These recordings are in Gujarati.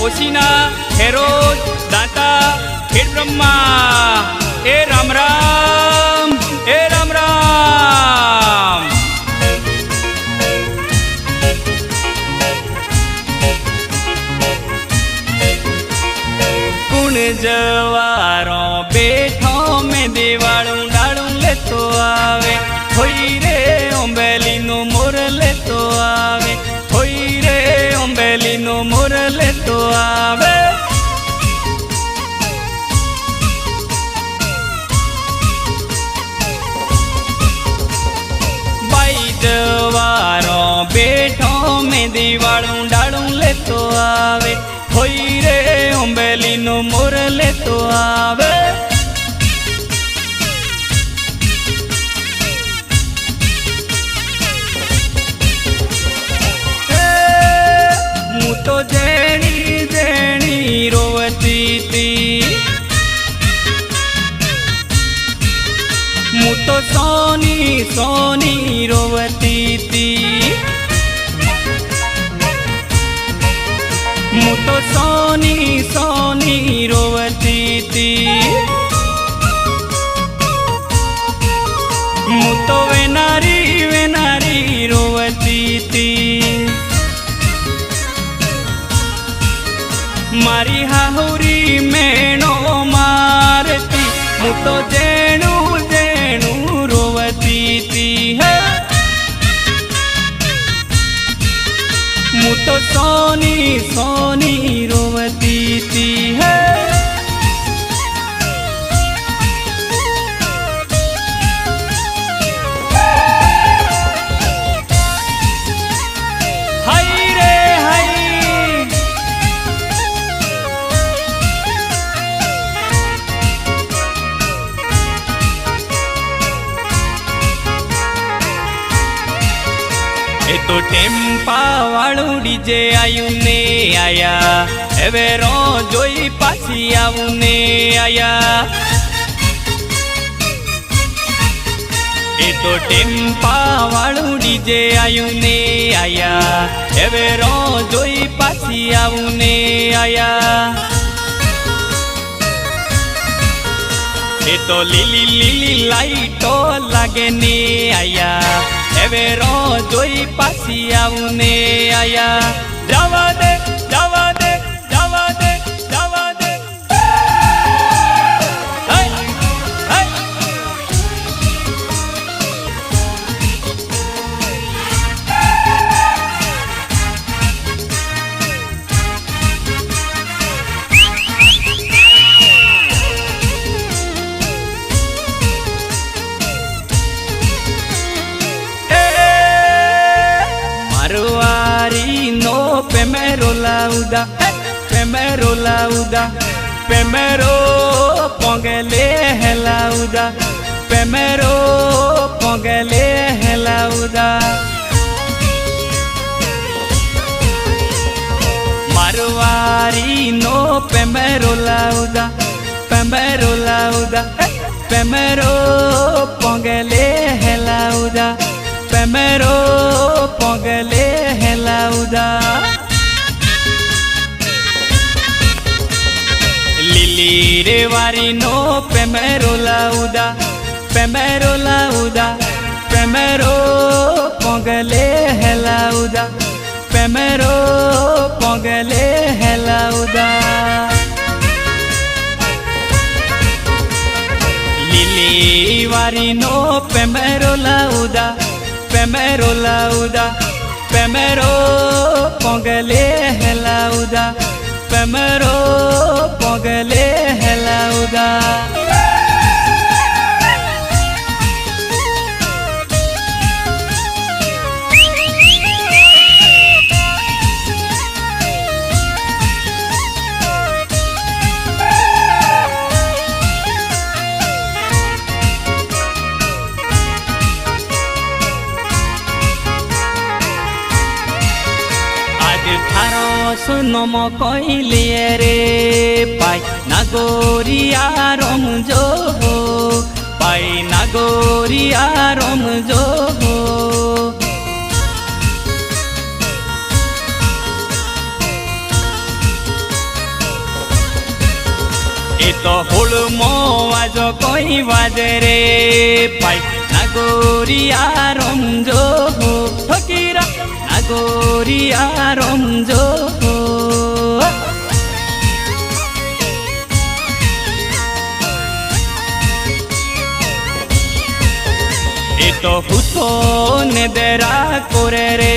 ઓશીના હેરોજ દાતા ખેડ બ્રહ્મા. એ રામ રામ એ રામ રામ. કુણ જવારો મોર લેતો આવે. વારો બેઠો, મેં દિવાળું ડાળું લેતો આવે. હોય રે ઓંબેલીનું મોર લેતો આવે. હું તો સોની સોની રોવતી તી. હું તો વેનારી વેનારી રોવતી તી. મારી હાહુરી મેણો મારતી, હું તો જેણું હું તો સોની સોની રોવતી હે. તો ટેમ્પા વાળું ડીજે આયું ને આયા. હવે રો જોઈ પાછી આવું ને આયા. એ તો ટેમ્પા વાળું ડીજે આયું ને આયા. હવે રો જોઈ પાછી આવું ને આયા. એ તો લીલી લીલી લાઈટો લાગે ને આયા. હવે રો જોઈ પાછી આવું આયા. જવા દે primero lauda, primero lauda, pemero pongele lauda, pemero pongele lauda. Marwari no pemero lauda, pemero lauda, pemero pongele lauda. pemero pongele lauda. Lili de varino primero lauda, primero lauda, primero póngale lauda, primero póngale lauda. Lili varino primero lauda, primero lauda, primero póngale lauda, vida. सुन म कहिले रे पाइ नगो গরিয়া রমজো পাই না গরিয়া রমজো এত হল মাজ কই বাজে রে, পাই নাগরিয়া রমজো ফকিরা নাগরিয়া রমজো એ તો હુતો ને દેરા કોરે રે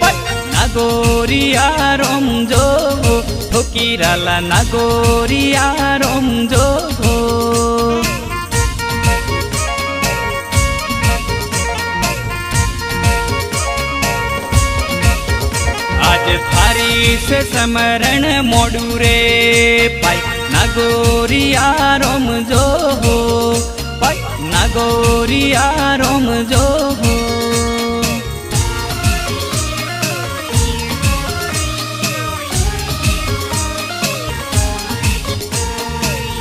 પટ નાગોરિયા રમજો ફકીરાલા નાગોરિયા રમજો આજ થારી છે સમરણ મોડું પાઈ રમજો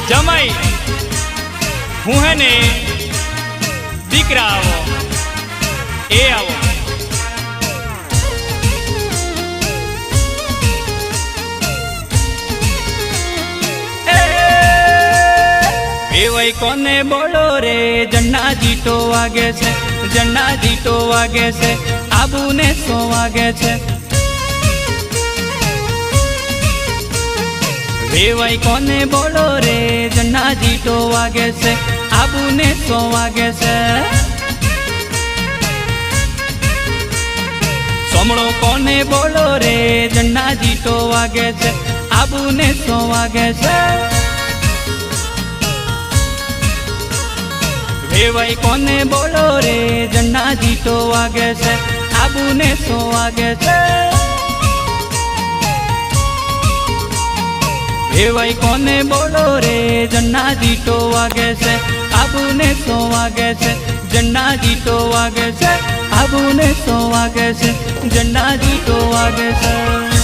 જમાઈ હું હે ને દીકરા આવો એ આવો. કોને બોલો રે? જન્ના જીટો વાગે છે જન્ના જીટો વાગે છે, આબુને સો વાગે છે? વેવાય કોને બોલો રે? જન્ના જીટો વાગે છે, આબુને સો વાગે છે? સોમળો કોને બોલો રે? જન્ના જીટો વાગે છે, આબુને સો વાગે છે? વેવાઈ કોને બોલો રે? ઝંડા દીટો વાગે છે, આબુને સો વાગે છે. વેવાઈ કોને બોલો રે? ઝંડા દીટો વાગે છે, આબુને સો વાગે છે. ઝંડા દીટો વાગે છે, આબુને સો વાગે છે. ઝંડા દીટો વાગે છે.